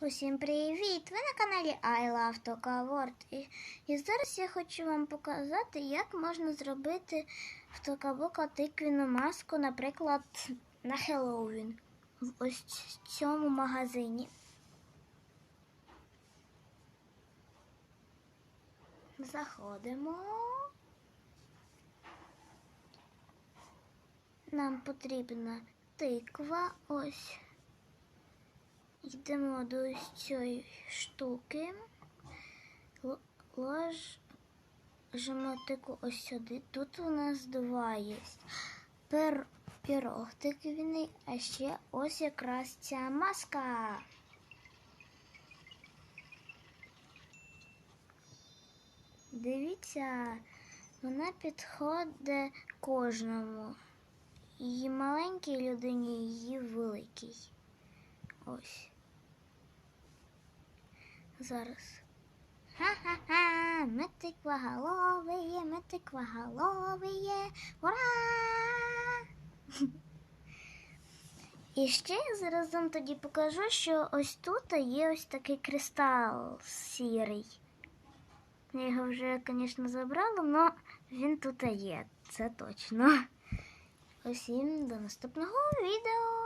Усім привіт! Ви на каналі I Love Toka World. І, і зараз я хочу вам показати, як можна зробити в Токабока тиквіну маску, наприклад, на Хеллоуін в ось цьому магазині. Заходимо. Нам потрібна тиква. Ось. Йдемо до цієї штуки. Ложимо тику ось сюди. Тут у нас два є. Пер... Пірог тиквіний, а ще ось якраз ця маска. Дивіться, вона підходить кожному. Її маленькій людині, її великій. Ось. Зараз. Ха-ха-ха! Ми тиквоголові. Ура! І ще я зараз вам тоді покажу, що ось тут є ось такий кристал сірий. Я його вже, звісно, забрала, але він тут є, це точно. Усім до наступного відео.